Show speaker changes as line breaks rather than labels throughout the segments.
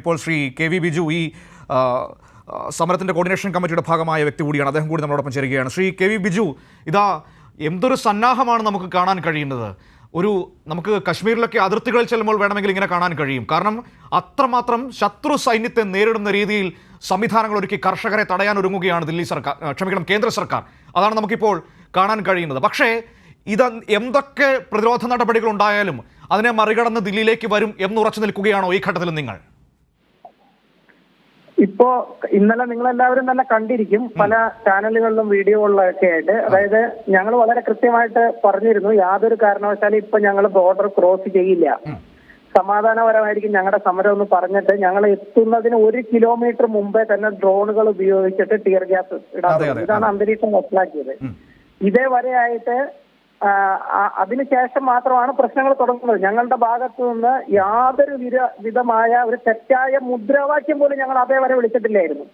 ഇപ്പോൾ Shri K V Biju ഈ സമരത്തിന്റെ കോർഡിനേഷൻ കമ്മിറ്റിയുടെ ഭാഗമായ വ്യക്തി കൂടിയാണ്. അദ്ദേഹം കൂടി നമ്മളോടൊപ്പം ചേരുകയാണ്. ശ്രീ കെ വി ബിജു ഇതാ എന്തൊരു സന്നാഹമാണ് നമുക്ക് കാണാൻ കഴിയുന്നത്. ഒരു നമുക്ക് കശ്മീരിലൊക്കെ അതിർത്തികളിൽ ചെല്ലുമ്പോൾ വേണമെങ്കിൽ ഇങ്ങനെ കാണാൻ കഴിയും. കാരണം അത്രമാത്രം ശത്രു സൈന്യത്തെ നേരിടുന്ന രീതിയിൽ സംവിധാനങ്ങൾ ഒരുക്കി കർഷകരെ തടയാൻ ഒരുങ്ങുകയാണ് ദില്ലി സർക്കാർ ക്ഷമിക്കണം കേന്ദ്ര സർക്കാർ. അതാണ് നമുക്കിപ്പോൾ കാണാൻ കഴിയുന്നത്. പക്ഷേ ഇത് എന്തൊക്കെ പ്രതിരോധ നടപടികൾ ഉണ്ടായാലും അതിനെ മറികടന്ന് ദില്ലിയിലേക്ക് വരും എന്നുറച്ചു നിൽക്കുകയാണോ ഈ ഘട്ടത്തിൽ നിങ്ങൾ?
ഇപ്പോ ഇന്നലെ നിങ്ങൾ എല്ലാവരും തന്നെ കണ്ടിരിക്കും പല ചാനലുകളിലും വീഡിയോകളിലൊക്കെ ആയിട്ട്. അതായത് ഞങ്ങൾ വളരെ കൃത്യമായിട്ട് പറഞ്ഞിരുന്നു യാതൊരു കാരണവശാലും ഇപ്പൊ ഞങ്ങൾ ബോർഡർ ക്രോസ് ചെയ്യില്ല. സമാധാനപരമായിരിക്കും ഞങ്ങളുടെ സമരം എന്ന് പറഞ്ഞിട്ട് ഞങ്ങൾ എത്തുന്നതിന് ഒരു കിലോമീറ്റർ മുമ്പേ തന്നെ ഡ്രോണുകൾ ഉപയോഗിച്ചിട്ട് ടിയർ ഗ്യാസ് ഇടാൻ. ഇതാണ് അന്തരീക്ഷം മനസ്സിലാക്കിയത്. ഇതേവരെ ആയിട്ട് അതിനുശേഷം മാത്രമാണ് പ്രശ്നങ്ങൾ തുടങ്ങുന്നത്. ഞങ്ങളുടെ ഭാഗത്തു നിന്ന് യാതൊരു വിര വിധമായ ഒരു തെറ്റായ മുദ്രാവാക്യം പോലും ഞങ്ങൾ അതേവരെ വിളിച്ചിട്ടില്ലായിരുന്നു.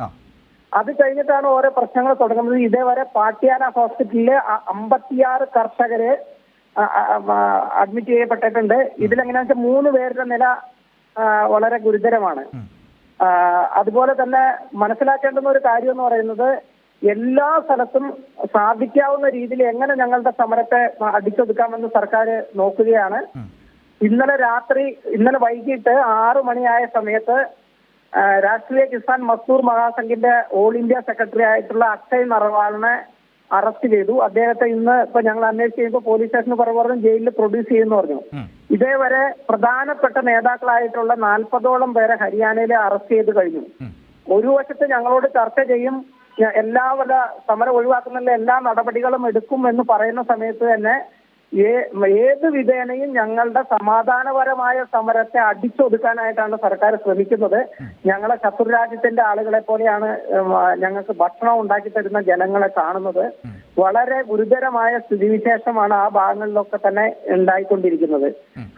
അത് കഴിഞ്ഞിട്ടാണ് ഓരോ പ്രശ്നങ്ങൾ തുടങ്ങുന്നത്. ഇതേവരെ പാട്യാല ഹോസ്പിറ്റലിൽ അമ്പത്തിയാറ് കർഷകര് അഡ്മിറ്റ് ചെയ്യപ്പെട്ടിട്ടുണ്ട്. ഇതിലെങ്ങനെയാ വെച്ചാൽ മൂന്ന് പേരുടെ നില വളരെ ഗുരുതരമാണ്. അതുപോലെ തന്നെ മനസ്സിലാക്കേണ്ടുന്ന ഒരു കാര്യം എന്ന് പറയുന്നത് എല്ലാ സ്ഥലത്തും സാധിക്കാവുന്ന രീതിയിൽ എങ്ങനെ ഞങ്ങളുടെ സമരത്തെ അടിച്ചൊതുക്കാമെന്ന് സർക്കാർ നോക്കുകയാണ്. ഇന്നലെ രാത്രി ഇന്നലെ വൈകിട്ട് ആറു മണിയായ സമയത്ത് രാഷ്ട്രീയ കിസാൻ മസ്ദൂർ മഹാസംഘിന്റെ ഓൾ ഇന്ത്യ സെക്രട്ടറി ആയിട്ടുള്ള അക്ഷയ് നറവാളിനെ അറസ്റ്റ് ചെയ്തു. അദ്ദേഹത്തെ ഇന്ന് ഇപ്പൊ ഞങ്ങൾ അന്വേഷിച്ച് കഴിയുമ്പോൾ പോലീസ് സ്റ്റേഷന് പറഞ്ഞു ജയിലിൽ പ്രൊഡ്യൂസ് ചെയ്യുന്നു പറഞ്ഞു. ഇതേവരെ പ്രധാനപ്പെട്ട നേതാക്കളായിട്ടുള്ള നാൽപ്പതോളം പേരെ ഹരിയാനയിൽ അറസ്റ്റ് ചെയ്ത് കഴിഞ്ഞു. ഒരു വശത്ത് ഞങ്ങളോട് ചർച്ച ചെയ്യും എല്ലാവിധ സമരം ഒഴിവാക്കുന്നതിനുള്ള എല്ലാ നടപടികളും എടുക്കും എന്ന് പറയുന്ന സമയത്ത് തന്നെ ഏത് വിധേനയും ഞങ്ങളുടെ സമാധാനപരമായ സമരത്തെ അടിച്ചൊതുക്കാനായിട്ടാണ് സർക്കാർ ശ്രമിക്കുന്നത്. ഞങ്ങളെ ശത്രു രാജ്യത്തിന്റെ ആളുകളെ പോലെയാണ് ഞങ്ങൾക്ക് ഭക്ഷണം ഉണ്ടാക്കി തരുന്ന ജനങ്ങളെ കാണുന്നത്. വളരെ ഗുരുതരമായ സ്ഥിതിവിശേഷമാണ് ആ ഭാഗങ്ങളിലൊക്കെ തന്നെ ഉണ്ടായിക്കൊണ്ടിരിക്കുന്നത്.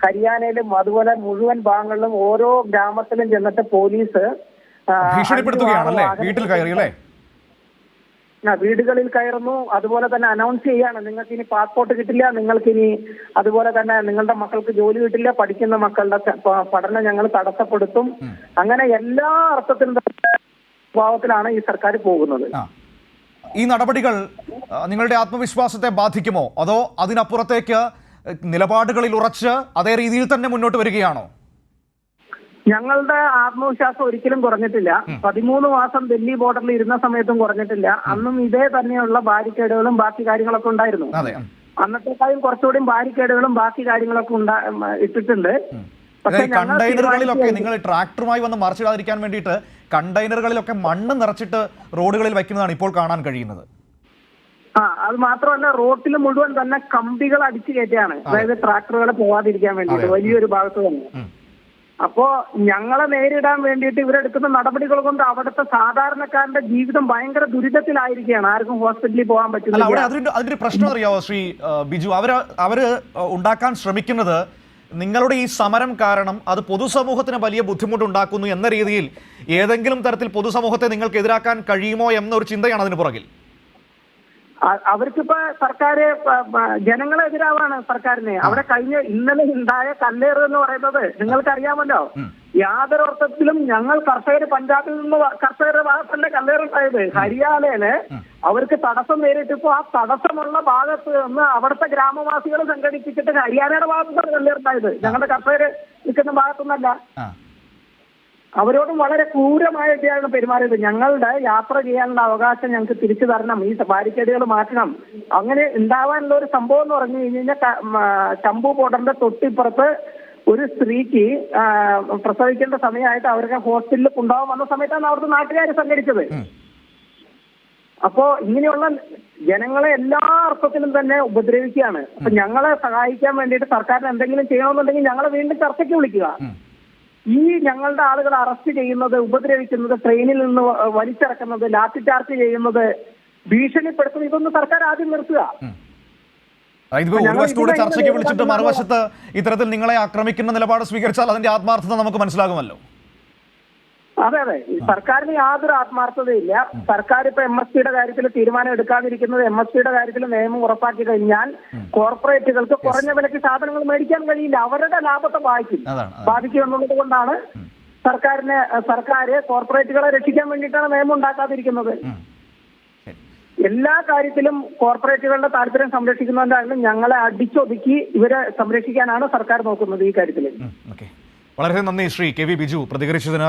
ഹരിയാനയിലും അതുപോലെ മുഴുവൻ ഭാഗങ്ങളിലും ഓരോ ഗ്രാമത്തിലും ചെന്നിട്ട് പോലീസ്
ഭീഷണിപ്പെടുത്തുകയാണല്ലേ? വീട്ടിൽ കയറി അല്ലേ
വീടുകളിൽ കയറുന്നു. അതുപോലെ തന്നെ അനൗൺസ് ചെയ്യാണ്. നിങ്ങൾക്ക് ഇനി പാസ്പോർട്ട് കിട്ടില്ല നിങ്ങൾക്ക് ഇനി അതുപോലെ തന്നെ നിങ്ങളുടെ മക്കൾക്ക് ജോലി കിട്ടില്ല പഠിക്കുന്ന മക്കളുടെ പഠനം ഞങ്ങൾ തടസ്സപ്പെടുത്തും. അങ്ങനെ എല്ലാ അർത്ഥത്തിലും സ്വഭാവത്തിലാണ് ഈ സർക്കാർ പോകുന്നത്.
ഈ നടപടികൾ നിങ്ങളുടെ ആത്മവിശ്വാസത്തെ ബാധിക്കുമോ? അതോ അതിനപ്പുറത്തേക്ക് നിലപാടുകളിൽ ഉറച്ച് അതേ രീതിയിൽ തന്നെ മുന്നോട്ട് വരികയാണോ?
ഞങ്ങളുടെ ആത്മവിശ്വാസം ഒരിക്കലും കുറഞ്ഞിട്ടില്ല. പതിമൂന്ന് മാസം ഡൽഹി ബോർഡറിൽ ഇരുന്ന സമയത്തും കുറഞ്ഞിട്ടില്ല. അന്നും ഇതേ തന്നെയുള്ള ബാരിക്കേഡുകളും ബാക്കി കാര്യങ്ങളൊക്കെ ഉണ്ടായിരുന്നു. അന്നത്തെക്കാളും കുറച്ചുകൂടി ബാരിക്കേഡുകളും ബാക്കി കാര്യങ്ങളൊക്കെ ഉണ്ടാ ഇട്ടിട്ടുണ്ട്. പക്ഷേ
കണ്ടെയ്നറുകളിലൊക്കെ നിങ്ങൾ ട്രാക്ടറുമായി വന്ന് മറിച്ചിടാതിരിക്കാൻ വേണ്ടിയിട്ട് കണ്ടെയ്നറുകളിലൊക്കെ മണ്ണ് നിറച്ചിട്ട് റോഡുകളിൽ വയ്ക്കുന്നതാണ് ഇപ്പോൾ കാണാൻ കഴിയുന്നത്.
ആ അത് മാത്രമല്ല റോട്ടിൽ മുഴുവൻ തന്നെ കമ്പികൾ അടിച്ചു കയറ്റിയാണ് അതായത് ട്രാക്ടറുകൾ പോവാതിരിക്കാൻ വേണ്ടിയിട്ട് വലിയൊരു ഭാഗത്ത് തന്നെ. അപ്പോ ഞങ്ങളെ നേരിടാൻ വേണ്ടിയിട്ട് ഇവരെടുക്കുന്ന നടപടികൾ കൊണ്ട് അവിടുത്തെ സാധാരണക്കാരന്റെ ജീവിതം ഭയങ്കര ദുരിതത്തിലായിരിക്കുകയാണ്. ആർക്കും ഹോസ്പിറ്റലിൽ പോകാൻ
പറ്റില്ല അവിടെ അതിന്റെ അതിന്റെ പ്രശ്നം അറിയാവോ ശ്രീ ബിജു? അവർ അവർ ഉണ്ടാക്കാൻ ശ്രമിക്കുന്നത് നിങ്ങളുടെ ഈ സമരം കാരണം അത് പൊതുസമൂഹത്തിന് വലിയ ബുദ്ധിമുട്ടുണ്ടാക്കുന്നു എന്ന രീതിയിൽ ഏതെങ്കിലും തരത്തിൽ പൊതുസമൂഹത്തെ നിങ്ങൾക്ക് എതിരാക്കാൻ കഴിയുമോ എന്നൊരു ചിന്തയാണ് അതിന് പുറകിൽ.
അവർക്കിപ്പോ സർക്കാർ ജനങ്ങളെതിരാവാണ് സർക്കാരിനെ. അവിടെ കഴിഞ്ഞ ഇന്നലെ ഉണ്ടായ കല്ലേറ് എന്ന് പറയുന്നത് നിങ്ങൾക്കറിയാമല്ലോ? യാതൊരു അർത്ഥത്തിലും ഞങ്ങൾ കർഷകർ പഞ്ചാബിൽ നിന്ന് കർഷകരുടെ ഭാഗത്തല്ല കല്ലേറുണ്ടായത് ഹരിയാനയിൽ അവർക്ക് തടസ്സം നേരിട്ടപ്പോ ആ തടസ്സമുള്ള ഭാഗത്ത് നിന്ന് അവിടുത്തെ ഗ്രാമവാസികൾ സംഘടിപ്പിച്ചിട്ട് ഹരിയാനയുടെ ഭാഗത്താണ് കല്ലേറുണ്ടായത് ഞങ്ങളുടെ കർഷകർ നിൽക്കുന്ന ഭാഗത്തുനിന്നല്ല. അവരോടും വളരെ ക്രൂരമായിട്ടാണ് പെരുമാറിയത്. ഞങ്ങളുടെ യാത്ര ചെയ്യാനുള്ള അവകാശം ഞങ്ങൾക്ക് തിരിച്ചു തരണം. ഈ ബാരിക്കേഡുകൾ മാറ്റണം. അങ്ങനെ ഉണ്ടാവാനുള്ള ഒരു സംഭവം എന്ന് പറഞ്ഞു കഴിഞ്ഞാൽ ചമ്പു ബോർഡറിന്റെ തൊട്ടിപ്പുറത്ത് ഒരു സ്ത്രീക്ക് പ്രസവിക്കേണ്ട സമയമായിട്ട് അവരുടെ ഹോസ്പിറ്റലിൽ കൊണ്ടുപോകാൻ വന്ന സമയത്താണ് അവിടുത്തെ നാട്ടുകാർ സംഘടിച്ചത്. അപ്പോ ഇങ്ങനെയുള്ള ജനങ്ങളെ എല്ലാ അർത്ഥത്തിലും തന്നെ ഉപദ്രവിക്കുകയാണ്. അപ്പൊ ഞങ്ങളെ സഹായിക്കാൻ വേണ്ടിയിട്ട് സർക്കാരിന് എന്തെങ്കിലും ചെയ്യണമെന്നുണ്ടെങ്കിൽ ഞങ്ങളെ വീണ്ടും ചർച്ചയ്ക്ക് വിളിക്കുക. ഈ ഞങ്ങളുടെ ആളുകൾ അറസ്റ്റ് ചെയ്യുന്നത് ഉപദ്രവിക്കുന്നത് ട്രെയിനിൽ നിന്ന് വലിച്ചിറക്കുന്നത് ലാത്തി ചാർജ് ചെയ്യുന്നത് ഭീഷണിപ്പെടുത്തുന്നത് ഇതൊന്നും സർക്കാർ ആദ്യം നിർത്തുക.
ഇതിപ്പോ ഇപ്പൊ ഒരു വശത്തൂടെ ചർച്ചയ്ക്ക് വിളിച്ചിട്ട് മറുവശത്ത് ഇത്തരത്തിൽ നിങ്ങളെ ആക്രമിക്കുന്ന നിലപാട് സ്വീകരിച്ചാൽ അതിന്റെ ആത്മാർത്ഥത നമുക്ക് മനസ്സിലാകുമല്ലോ.
അതെ അതെ. സർക്കാരിന് യാതൊരു ആത്മാർത്ഥതയില്ല. സർക്കാർ ഇപ്പൊ എം എസ് പിയുടെ കാര്യത്തിൽ തീരുമാനം എടുക്കാതിരിക്കുന്നത് എം എസ് പിയുടെ കാര്യത്തിൽ നിയമം ഉറപ്പാക്കി കഴിഞ്ഞാൽ കോർപ്പറേറ്റുകൾക്ക് കുറഞ്ഞ വിലയ്ക്ക് സാധനങ്ങൾ മേടിക്കാൻ കഴിയില്ല. അവരുടെ ലാഭത്തെ ബാധിക്കും. ബാധിക്കും എന്നുള്ളത് കൊണ്ടാണ് സർക്കാരിനെ സർക്കാർ കോർപ്പറേറ്റുകളെ രക്ഷിക്കാൻ വേണ്ടിയിട്ടാണ് നിയമം ഉണ്ടാക്കാതിരിക്കുന്നത്. എല്ലാ കാര്യത്തിലും കോർപ്പറേറ്റുകളുടെ താല്പര്യം സംരക്ഷിക്കുന്നതിനാണ് ഞങ്ങളെ അടിച്ചൊതുക്കി ഇവരെ സംരക്ഷിക്കാനാണ് സർക്കാർ നോക്കുന്നത് ഈ കാര്യത്തിൽ
വളരെ നന്ദി ശ്രീ കെ വി ബിജു പ്രതികരിച്ചതിന്